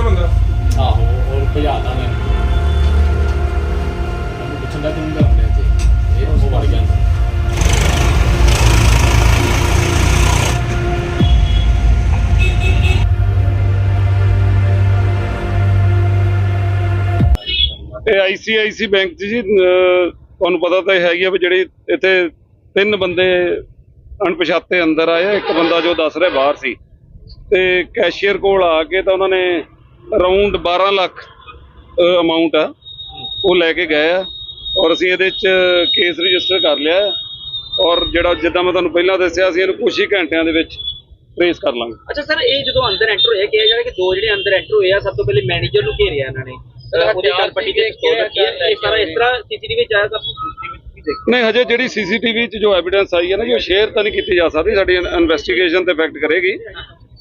ਸੀਗਾ ਬੰਦਾ ਆਹੋ ਹੋਰ ਭਜਾ ਦਾਂਗੇ ਇਹ ਉਹ ਵੜ ਗਿਆ। ਬੈਂਕ ਜੀ ਤੁਹਾਨੂੰ ਪਤਾ ਤਾਂ ਹੈਗੀ ਆ ਵੀ ਜਿਹੜੇ ਇੱਥੇ ਤਿੰਨ ਬੰਦੇ ਅਣਪਛਾਤੇ ਅੰਦਰ ਆਏ ਇੱਕ ਬੰਦਾ ਜੋ ਦੱਸ ਰਿਹਾ ਬਾਹਰ ਸੀ। ਤੇ ਕੈਸ਼ੀਅਰ ਕੋਲ ਆ ਕੇ ਤਾਂ ਉਹਨਾਂ ਨੇ ਅਰਾਊਂਡ 12 ਲੱਖ ਅਮਾਉਂਟ ਆ। ਉਹ ਲੈ ਕੇ ਗਏ ਆ ਔਰ ਅਸੀਂ ਇਹਦੇ 'ਚ ਕੇਸ ਰਜਿਸਟਰ ਕਰ ਲਿਆ ਔਰ ਜਿਹੜਾ ਜਿੱਦਾਂ ਮੈਂ ਤੁਹਾਨੂੰ ਪਹਿਲਾਂ ਦੱਸਿਆ ਅਸੀਂ ਇਹਨੂੰ ਕੁਝ ਹੀ ਘੰਟਿਆਂ ਦੇ ਵਿੱਚ ਟ੍ਰੇਸ ਕਰ ਲਾਂਗੇ। ਅੱਛਾ ਸਰ ਇਹ ਜਦੋਂ ਅੰਦਰ ਐਂਟਰ ਹੋਇਆ ਕਿਹਾ ਜਾ ਰਿਹਾ ਕਿ ਦੋ ਜਿਹੜੇ ਅੰਦਰ ਐਂਟਰ ਹੋਏ ਆ ਸਭ ਤੋਂ ਪਹਿਲੇ ਮੈਨੇਜਰ ਨੂੰ ਘੇਰਿਆ ਇਹਨਾਂ ਨੇ। ਉਹਦੀ ਗੱਲ ਪੱਟੀ ਤੇ ਇਹ ਸਾਰਾ ਇਸ ਤਰ੍ਹਾਂ ਸੀਸੀਟੀਵੀ ਚ ਆਇਆ ਸਭ ਨਹੀਂ ਹਜੇ ਜਿਹੜੀ ਸੀਸੀਟੀਵੀ 'ਚ ਜੋ ਐਵੀਡੈਂਸ ਆਈ ਹੈ ਨਾ ਜੀ ਉਹ ਸ਼ੇਅਰ ਤਾਂ ਨਹੀਂ ਕੀਤੀ ਜਾ ਸਕਦੀ ਸਾਡੀ ਇਨਵੈਸਟੀਗੇਸ਼ਨ ਤੇ ਇਫੈਕਟ ਕਰੇਗੀ।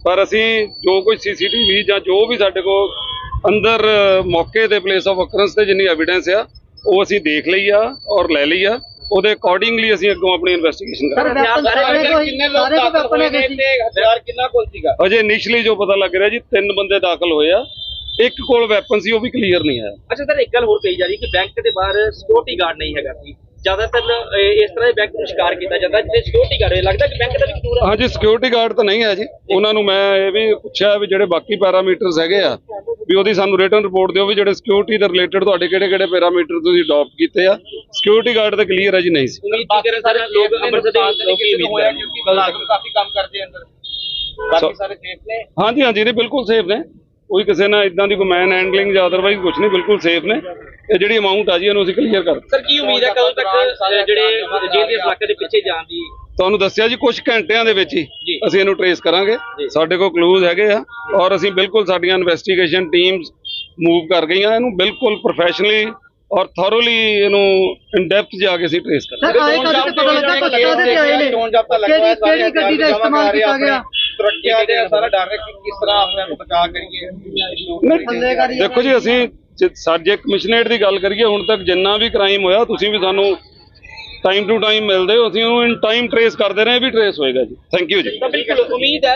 ਪਰ ਅਸੀਂ ਜੋ ਕੋਈ ਸੀਸੀਟੀਵੀ ਜਾਂ ਜੋ ਵੀ ਸਾਡੇ ਕੋਲ ਅੰਦਰ ਮੌਕੇ ਤੇ ਪਲੇਸ ਆਫ ਅਕਰੈਂਸ ਤੇ ਜਿੰਨੀ ਐਵੀਡੈਂਸ ਆ ਉਹ ਅਸੀਂ ਦੇਖ ਲਈ ਆ ਔਰ ਲੈ ਲਈ ਆ। ਉਹਦੇ ਅਕੋਰਡਿੰਗਲੀ ਅਸੀਂ ਅੱਗੋਂ ਆਪਣੀ ਇਨਵੈਸਟੀਗੇਸ਼ਨ ਸਰ ਕਰਾਂਗੇ ਵੈਪਨ ਸਾਰੇ ਕੋਈ ਕਿੰਨੇ ਲੋਕ ਦਾਖਲ ਹੋਏ ਨੇ ਤੇ ਹਥਿਆਰ ਕਿੰਨਾ ਕੋਲ ਸੀਗਾ? ਅਜੇ ਇਨੀਸ਼ੀਅਲੀ ਜੋ ਪਤਾ ਲੱਗ ਰਿਹਾ ਜੀ ਤਿੰਨ ਬੰਦੇ ਦਾਖਲ ਹੋਏ ਆ। ਇੱਕ ਕੋਲ ਵੈਪਨ ਸੀ ਉਹ ਵੀ ਕਲੀਅਰ ਨਹੀਂ ਆਇਆ। ਅੱਛਾ ਸਰ ਇੱਕ ਗੱਲ ਹੋਰ ਕਹੀ ਜਾ ਰਹੀ ਕਿ ਬੈਂਕ ਦੇ ਬਾਹਰ ਸਿਕਿਉਰਿਟੀ ਗਾਰਡ ਨਹੀਂ ਹੈਗਾ ਸੀ। ਜ਼ਿਆਦਾਤਰ ਇਸ ਤਰ੍ਹਾਂ ਦੇ ਬੈਂਕ ਨੂੰ ਸ਼ਿਕਾਰ ਕੀਤਾ ਜਾਂਦਾ ਜਿੱਥੇ ਸਿਕਿਉਰਿਟੀ ਗਾਰਡ ਲੱਗਦਾ ਕਿ ਬੈਂਕ ਦਾ ਵੀ ਕਸੂਰ ਹੈ। ਹਾਂਜੀ ਸਿਕਿਉਰਿਟੀ ਗਾਰਡ ਤਾਂ ਨਹੀਂ ਹੈ ਜੀ। ਉਹਨਾਂ ਨੂੰ ਮੈਂ ਇਹ ਵੀ ਪੁੱਛਿਆ ਵੀ ਜਿਹੜੇ ਬਾਕੀ ਪੈਰਾਮੀਟਰਸ ਹੈਗੇ ਆ ਵੀ ਉਹਦੀ ਸਾਨੂੰ ਰਿਟਰਨ ਰਿਪੋਰਟ ਦਿਓ ਵੀ ਜਿਹੜੇ ਸਿਕਿਉਰਿਟੀ ਦੇ ਰਿਲੇਟਡ ਤੁਹਾਡੇ ਕਿਹੜੇ ਕਿਹੜੇ ਪੈਰਾਮੀਟਰ ਤੁਸੀਂ ਅਡਾਪਟ ਕੀਤੇ ਆ। ਸਿਕਿਉਰਿਟੀ ਗਾਰਡ ਤਾਂ ਕਲੀਅਰ ਹੈ ਜੀ ਨਹੀਂ ਸੀ। ਉਮੀਦ ਕੀ ਕਰਨ ਸਾਰੇ ਲੋਕ ਅੰਮ੍ਰਿਤਸਰ ਦੇ ਲੋਕ ਹੀ ਉਮੀਦ ਕਰਨ ਮੁਲਾਜ਼ਮ ਕਾਫੀ ਕੰਮ ਕਰਦੇ ਅੰਦਰ ਬਾਕੀ ਸਾਰੇ ਸੇਫ ਨੇ। ਹਾਂਜੀ ਹਾਂਜੀ ਨਹੀਂ ਬਿਲਕੁਲ ਸੇਫ ਨੇ। ਕੋਈ ਕਿਸੇ ਨਾਲ ਇਦਾਂ ਦੀ ਕੋਈ ਮੈਨ ਹੈਂਡਲਿੰਗ ਜਾਂ ਅਦਰਵਾਈਜ਼ ਕੁਝ ਨਹੀਂ ਬਿਲਕੁਲ ਸੇਫ ਨੇ। ਇਹ ਜਿਹੜੀ ਅਮਾਉਂਟ ਆ ਜੀ ਇਹਨੂੰ ਅਸੀਂ ਕਲੀਅਰ ਕਰ ਸਰ ਕੀ ਉਮੀਦ ਹੈ ਕਦੋਂ ਤੱਕ ਜਿਹੜੇ ਜੇਲ੍ਹ ਦੇ ਇਲਾਕੇ ਦੇ ਪਿੱਛੇ ਜਾਣ ਦੀ? ਤੁਹਾਨੂੰ ਦੱਸਿਆ ਜੀ ਕੁਝ ਘੰਟਿਆਂ ਦੇ ਵਿੱਚ ਹੀ। ਅਸੀਂ ਇਹਨੂੰ ਟਰੇਸ ਕਰਾਂਗੇ। ਸਾਡੇ ਕੋਲ ਕਲੂਜ਼ ਹੈਗੇ ਆ ਔਰ ਅਸੀਂ ਬਿਲਕੁਲ ਸਾਡੀਆਂ ਇਨਵੈਸਟੀਗੇਸ਼ਨ ਟੀਮਸ ਮੂਵ ਕਰ ਗਈਆਂ। ਇਹਨੂੰ ਬਿਲਕੁਲ ਪ੍ਰੋਫੈਸ਼ਨਲੀ ਔਰ ਥੋਰੋਲੀ ਇਹਨੂੰ ਇਨ ਡੈਪਥ ਜਾ ਕੇ ਅਸੀਂ ਟਰੇਸ ਕਰਾਂਗੇ। ਸਰ ਆਏ ਕਦੇ ਤੇ ਪਤਾ ਲੱਗਾ? ਕਿ ਕਾਹਦੇ ਤੇ ਆਏ ਨੇ। ਕਿਹੜੀ ਕਿਹੜੀ ਗੱਡੀ ਦਾ ਇਸਤੇਮਾਲ ਕੀਤਾ ਗਿਆ? ਸੁਰੱਖਿਆ ਦੇ ਸਾਰਾ ਡਰ ਹੈ ਕਿ ਕਿਸ ਤਰ੍ਹਾਂ ਆਪਣੇ ਨੂੰ ਬਚਾ ਕਰੀਏ ਨਹੀਂ, ਦੇਖੋ ਜੀ ਅਸੀਂ ਜੇ ਸਾਡੇ ਕਮਿਸ਼ਨਰੇਟ ਦੀ ਗੱਲ ਕਰੀਏ ਹੁਣ ਤੱਕ ਜਿੰਨਾ ਵੀ ਕ੍ਰਾਈਮ ਹੋਇਆ ਤੁਸੀਂ ਵੀ ਸਾਨੂੰ ਟਾਈਮ ਟੂ ਟਾਈਮ ਮਿਲਦੇ ਹੋ ਅਸੀਂ ਉਹਨੂੰ ਇਨ ਟਾਈਮ ਟਰੇਸ ਕਰਦੇ ਰਹੇ ਇਹ ਵੀ ਟਰੇਸ ਹੋਏਗਾ ਜੀ। ਥੈਂਕ ਯੂ ਜੀ। ਬਿਲਕੁਲ ਉਮੀਦ ਹੈ